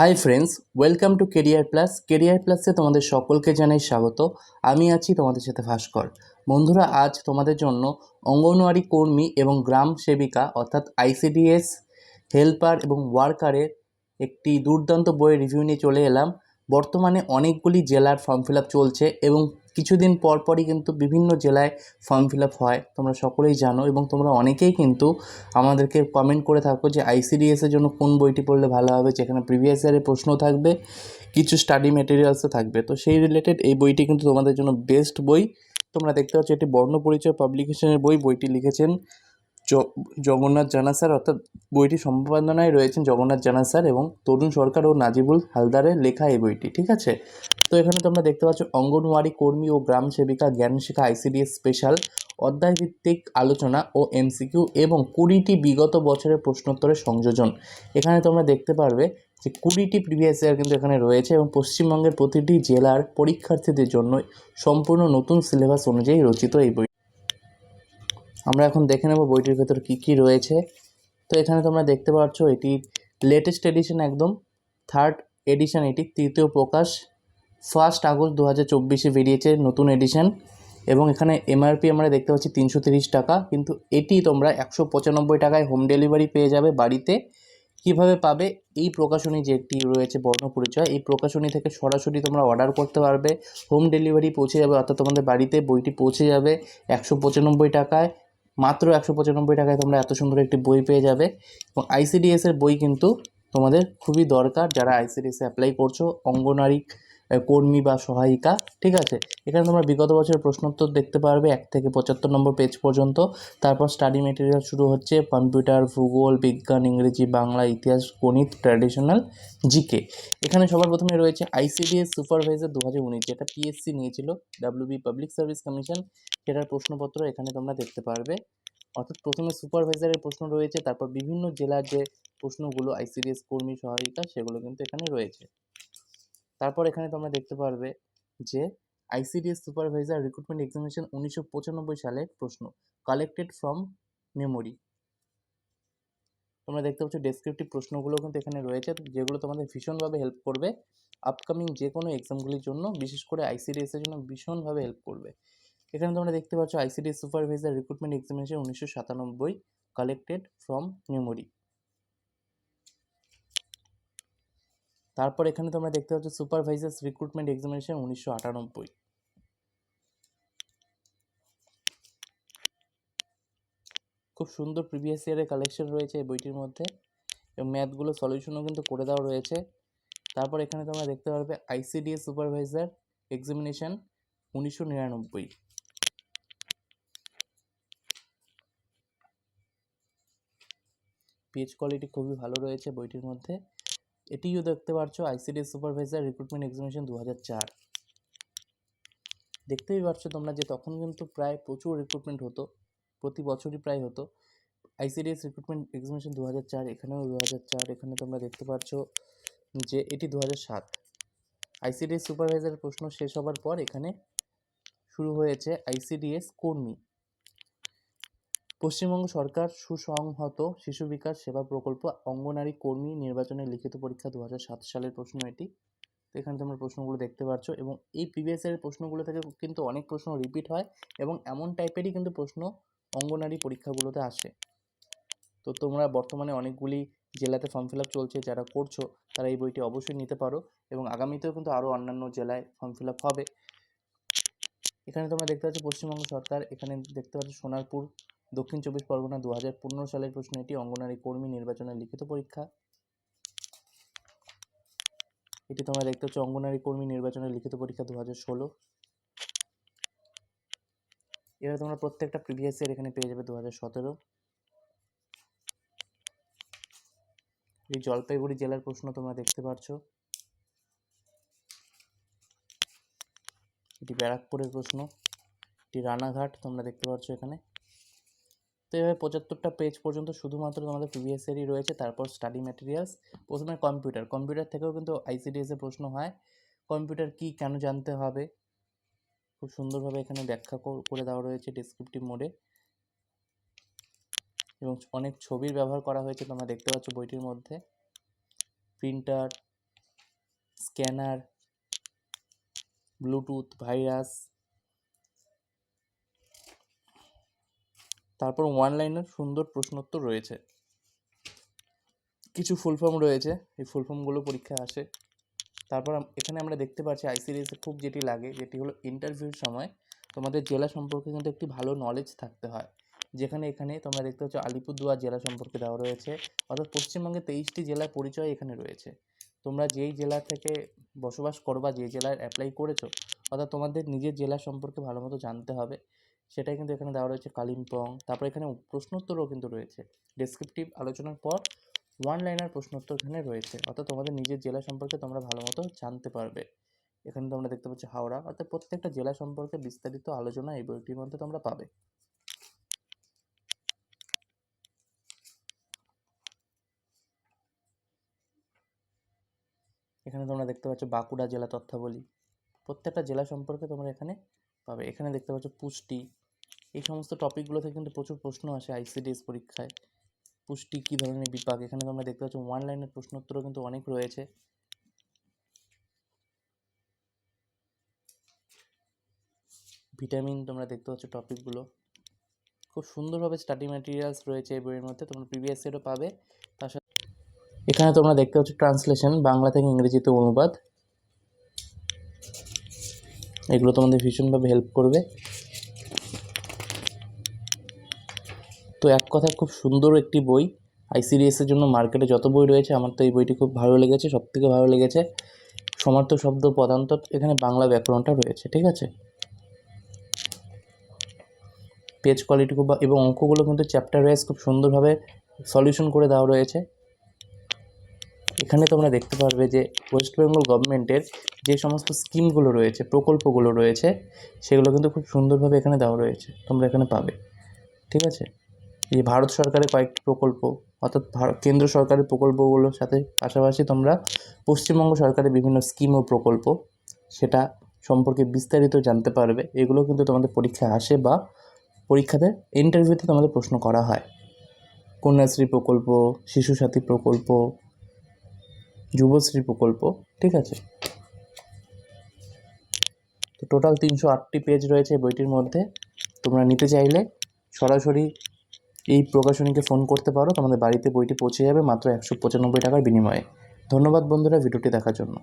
Hi friends welcome to career plus career প্লাসে তোমাদের সকলকে জানাই স্বাগত। আমি আছি তোমাদের সাথে ভাস্কর। বন্ধুরা, আজ তোমাদের জন্য অঙ্গনওয়াড়ি কর্মী এবং গ্রাম সেবিকা, অর্থাৎ আইসিডিএস হেল্পার এবং ওয়ার্কারের একটি দুর্দান্ত বইয়ের রিভিউ নিয়ে চলে এলাম। বর্তমানে অনেকগুলি জেলার ফর্ম ফিল আপ চলছে এবং কিছুদিন পর পরই কিন্তু বিভিন্ন জেলায় ফর্ম ফিল আপ হয়। তোমরা সকলেই জানো এবং তোমরা অনেকেই কিন্তু আমাদেরকে কমেন্ট করে থাকো যে আইসিডিএস এর জন্য কোন বইটি পড়লে ভালো হবে, যেখানে প্রিভিয়াস ইয়ারের প্রশ্ন থাকবে, কিছু স্টাডি মেটেরিয়ালসও থাকবে। তো সেই রিলেটেড এই বইটি কিন্তু তোমাদের জন্য বেস্ট বই। তোমরা দেখতে পাচ্ছ এটি বর্ণ পরিচয় পাবলিকেশনের বই, বইটি লিখেছেন জগন্নাথ জানা স্যার অর্থাৎ বইটি সম্পাদনায় রয়েছেন জগন্নাথ জানা স্যার এবং তরুণ সরকার ও নাজিবুল হালদারের লেখা এই বইটি, ঠিক আছে? তো এখানে তোমরা দেখতে পাচ্ছ, অঙ্গনওয়াড়ি কর্মী ও গ্রাম সেবিকা জ্ঞান শিক্ষা আইসিডিএস স্পেশাল অধ্যায়ভিত্তিক আলোচনা ও এমসিকিউ এবং কুড়িটি বিগত বছরের প্রশ্নোত্তরের সংযোজন। এখানে তোমরা দেখতে পারবে যে কুড়িটি প্রিভিয়াস ইয়ার কিন্তু এখানে রয়েছে এবং পশ্চিমবঙ্গের প্রতিটি জেলার পরীক্ষার্থীদের জন্য সম্পূর্ণ নতুন সিলেবাস অনুযায়ী রচিত এই বই আমরা এখন দেখে নেব বইটির ভেতর কী কী রয়েছে। তো এখানে তোমরা দেখতে পাচ্ছ, এটি লেটেস্ট এডিশন একদম থার্ড এডিশন এটি, তৃতীয় প্রকাশ ফার্স্ট আগস্ট দু হাজার চব্বিশে বেরিয়েছে নতুন এডিশন এবং এখানে এমআরপি আমরা দেখতে পাচ্ছি তিনশো তিরিশ টাকা, কিন্তু এটি তোমরা একশো পঁচানব্বই টাকায় হোম ডেলিভারি পেয়ে যাবে বাড়িতে। কীভাবে পাবে? এই প্রকাশনী যেটি রয়েছে বর্ণ পরিচয় এই প্রকাশনী থেকে সরাসরি তোমরা অর্ডার করতে পারবে। হোম ডেলিভারি পৌঁছে যাবে, অর্থাৎ তোমাদের বাড়িতে বইটি পৌঁছে যাবে একশো পঁচানব্বই টাকায়। মাত্র একশো পঁচানব্বই টাকায় তোমরা এত সুন্দর একটি বই পেয়ে যাবে। এবং আইসিডিএসের বই কিন্তু তোমাদের খুবই দরকার যারা আইসিডিএসে অ্যাপ্লাই করছ অঙ্গনারী কর্মী বা সহায়িকা, ঠিক আছে? এখানে তোমরা বিগত বছরের প্রশ্নোত্তর দেখতে পারবে, এক থেকে পঁচাত্তর নম্বর পেজ পর্যন্ত। তারপর স্টাডি মেটেরিয়াল শুরু হচ্ছে কম্পিউটার ভূগোল, বিজ্ঞান, ইংরেজি, বাংলা, ইতিহাস, গণিত ট্র্যাডিশনাল জিকে এখানে সবার প্রথমে রয়েছে আইসিডিএস সুপারভাইজার দু হাজার উনিশ, যেটা পিএসসি নিয়েছিল ডাব্লিউবি পাবলিক সার্ভিস কমিশন সেটার প্রশ্নপত্র এখানে তোমরা দেখতে পারবে। অর্থাৎ প্রথমে সুপারভাইজারের প্রশ্ন রয়েছে, তারপর বিভিন্ন জেলার যে প্রশ্নগুলো আইসিডিএস কর্মী, সহায়িকা, সেগুলো কিন্তু এখানে রয়েছে। তারপর এখানে তোমরা দেখতে পারবে যে আইসিডিএস সুপারভাইজার রিক্রুটমেন্ট এক্সামিনেশন উনিশশো পঁচানব্বই সালের প্রশ্ন কালেক্টেড ফ্রম মেমোরি তোমরা দেখতে পাচ্ছ ডেসক্রিপটিভ প্রশ্নগুলো কিন্তু এখানে রয়েছে, যেগুলো তোমাদের ভীষণভাবে হেল্প করবে আপকামিং যে কোনো এক্সামগুলির জন্য, বিশেষ করে আইসিডিএস এর জন্য ভীষণভাবে হেল্প করবে। এখানে তোমরা দেখতে পাচ্ছ আইসিডিএস সুপারভাইজার রিক্রুটমেন্ট এক্সামিনেশন উনিশশো সাতানব্বই কালেক্টেড ফ্রম মেমোরি তারপর এখানে তোমরা দেখতে পাচ্ছ সুপারভাইজার্স রিক্রুটমেন্ট এক্সামিনেশন উনিশশো আটানব্বই। খুব সুন্দর প্রিভিয়াস ইয়ারের কালেকশন রয়েছে এই বইটির মধ্যে এবং ম্যাথগুলো সলিউশনও কিন্তু করে দেওয়া রয়েছে। তারপর এখানে তোমরা দেখতে পারবে আইসিডিএস সুপারভাইজার এক্সামিনেশন উনিশশো নিরানব্বই। পেজ কোয়ালিটি খুবই ভালো রয়েছে বইটির মধ্যে। এটিও দেখতে পাচ্ছ আইসিডিএস সুপারভাইজার রিক্রুটমেন্ট এক্সামিনেশন দু হাজার চার। দেখতেই পাচ্ছ তোমরা যে তখন কিন্তু প্রায় প্রচুর রিক্রুটমেন্ট হতো, প্রতি বছরই প্রায় হতো। আইসিডিএস রিক্রুটমেন্ট এক্সামিনেশন দু হাজার চার, এখানেও দু হাজার চার, এখানে তোমরা দেখতে পাচ্ছ যে এটি দু হাজার সাত আইসিডিএস সুপারভাইজারের প্রশ্ন শেষ হবার পর এখানে শুরু হয়েছে আইসিডিএস কর্মী পশ্চিমবঙ্গ সরকার সুসংহত শিশু বিকাশ সেবা প্রকল্প অঙ্গনারী কর্মী নির্বাচনের লিখিত পরীক্ষা দু হাজার সাত সালের প্রশ্ন এটি। তো এখানে তোমরা প্রশ্নগুলো দেখতে পাচ্ছ এবং এই প্রিভিয়াস ইয়ারের প্রশ্নগুলো থেকে কিন্তু অনেক প্রশ্ন রিপিট হয় এবং এমন টাইপেরই কিন্তু প্রশ্ন অঙ্গনারী পরীক্ষাগুলোতে আসে। তো তোমরা বর্তমানে অনেকগুলি জেলাতে ফর্ম ফিল আপ চলছে, যারা করছ তারা এই বইটি অবশ্যই নিতে পারো এবং আগামীতেও কিন্তু আরও অন্যান্য জেলায় ফর্ম ফিল আপ হবে। এখানে তোমরা দেখতে পাচ্ছ পশ্চিমবঙ্গ সরকার, এখানে দেখতে পাচ্ছ সোনারপুর দক্ষিণ চব্বিশ পরগনা দু সালের প্রশ্ন এটি, অঙ্গনারী কর্মী নির্বাচনের লিখিত পরীক্ষা। এটি তোমরা দেখতে পাচ্ছ, অঙ্গনারী কর্মী নির্বাচনের লিখিত পরীক্ষা দু হাজার ষোলো। এবার তোমরা প্রত্যেকটা প্রিভিয়াস ইয়ার এখানে পেয়ে যাবে দু হাজার সতেরো। এই জলপাইগুড়ি জেলার প্রশ্ন তোমরা দেখতে পাচ্ছ। এটি ব্যারাকপুরের প্রশ্ন। এটি রানাঘাট, তোমরা দেখতে পাচ্ছ এখানে। তো এভাবে পঁচাত্তরটা পেজ পর্যন্ত শুধুমাত্র তোমাদের প্রিভিয়াস রয়েছে। তারপর স্টাডি ম্যাটেরিয়ালস প্রথমে কম্পিউটার কম্পিউটার থেকেও কিন্তু আইসিডিএস প্রশ্ন হয় কম্পিউটার কি কেন জানতে হবে? খুব সুন্দরভাবে এখানে ব্যাখ্যা করে দেওয়া রয়েছে ডেসক্রিপটিভ মোডে এবং অনেক ছবির ব্যবহার করা হয়েছে, তোমরা দেখতে পাচ্ছ বইটির মধ্যে। প্রিন্টার স্ক্যানার ব্লুটুথ ভাইরাস তারপর ওয়ান লাইনের সুন্দর প্রশ্নোত্তর রয়েছে। কিছু ফুল ফর্ম রয়েছে, এই ফুল ফর্মগুলো পরীক্ষায় আসে। তারপর এখানে আমরা দেখতে পাচ্ছি আইসিডিএসে খুব যেটি লাগে, যেটি হলো ইন্টারভিউর সময় তোমাদের জেলা সম্পর্কে কিন্তু একটি ভালো নলেজ থাকতে হয়। যেখানে এখানে তোমরা দেখতে পাচ্ছ আলিপুরদুয়ার জেলা সম্পর্কে দেওয়া রয়েছে, অর্থাৎ পশ্চিমবঙ্গে তেইশটি জেলার পরিচয় এখানে রয়েছে। তোমরা যেই জেলা থেকে বসবাস করবা, যে জেলায় অ্যাপ্লাই করেছ, অর্থাৎ তোমাদের নিজের জেলা সম্পর্কে ভালো মতো জানতে হবে। সেটাই কিন্তু এখানে দেওয়া রয়েছে কালিম্পং। তারপর এখানে প্রশ্নোত্তরও কিন্তু রয়েছে। ডেসক্রিপটিভ আলোচনার পর ওয়ান লাইনার প্রশ্নোত্তর এখানে রয়েছে। অর্থাৎ তোমাদের নিজের জেলা সম্পর্কে তোমরা ভালো মতো জানতে পারবে। এখানে তোমরা দেখতে পাচ্ছ হাওড়া। অর্থাৎ প্রত্যেকটা জেলা সম্পর্কে বিস্তারিত আলোচনা এই বইটির মধ্যে তোমরা পাবে। এখানে তোমরা দেখতে পাচ্ছ বাঁকুড়া জেলা তথ্যাবলী। প্রত্যেকটা জেলা সম্পর্কে তোমরা এখানে পাবে। এখানে দেখতে পাচ্ছ পুষ্টি এই সমস্ত টপিকগুলো থেকে কিন্তু প্রচুর প্রশ্ন আসে আইসিডিএস পরীক্ষায়। পুষ্টি কী ধরনের বিপাক? এখানে তোমরা দেখতে পাচ্ছ ওয়ান লাইনের প্রশ্নোত্তরও কিন্তু অনেক রয়েছে। ভিটামিন তোমরা দেখতে পাচ্ছ টপিকগুলো খুব সুন্দরভাবে স্টাডি ম্যাটেরিয়ালস রয়েছে এই বইয়ের মধ্যে, তোমরা প্রিভিয়াস ইয়ারও পাবে। তার সাথে এখানে তোমরা দেখতে পাচ্ছ ট্রান্সলেশন বাংলা থেকে ইংরেজিতে অনুবাদ। এগুলো তোমাদের ভীষণভাবে হেল্প করবে। তো এক কথায় খুব সুন্দর একটি বই। আইসিডিএস এর জন্য মার্কেটে যত বই রয়েছে, আমার তো এই বইটি খুব ভালো লেগেছে সব থেকে ভালো লেগেছে। সমার্থ শব্দ পদান্তর এখানে বাংলা ব্যাকরণটা রয়েছে, ঠিক আছে? পেজ কোয়ালিটি খুব এবং অঙ্কগুলো কিন্তু চ্যাপ্টার ওয়াইজ খুব সুন্দরভাবে সলিউশন করে দেওয়া রয়েছে। এখানে তোমরা দেখতে পারবে যে ওয়েস্ট বেঙ্গল গভর্নমেন্টের যে সমস্ত স্কিমগুলো রয়েছে, প্রকল্পগুলো রয়েছে, সেগুলো কিন্তু খুব সুন্দরভাবে এখানে দেওয়া রয়েছে, তোমরা এখানে পাবে, ঠিক আছে? এই ভারত সরকারের কয়েকটি প্রকল্প, অর্থাৎ কেন্দ্র সরকারের প্রকল্পগুলোর সাথে পাশাপাশি তোমরা পশ্চিমবঙ্গ সরকারের বিভিন্ন স্কিম ও প্রকল্প, সেটা সম্পর্কে বিস্তারিত জানতে পারবে। এগুলো কিন্তু তোমাদের পরীক্ষায় আসে বা পরীক্ষাতে ইন্টারভিউতে তোমাদের প্রশ্ন করা হয়। কন্যাশ্রী প্রকল্প শিশু সাথী প্রকল্প, যুবশ্রী প্রকল্প, ঠিক আছে? তো টোটাল তিনশো আটটি পেজ রয়েছে বইটির মধ্যে। তোমরা নিতে চাইলে সরাসরি এই প্রকাশনীকে ফোন করতে পারো, তোমাদের বাড়িতে বইটি পৌঁছে যাবে মাত্র একশো পঁচানব্বই টাকার বিনিময়ে। ধন্যবাদ বন্ধুরা, ভিডিওটি দেখার জন্য।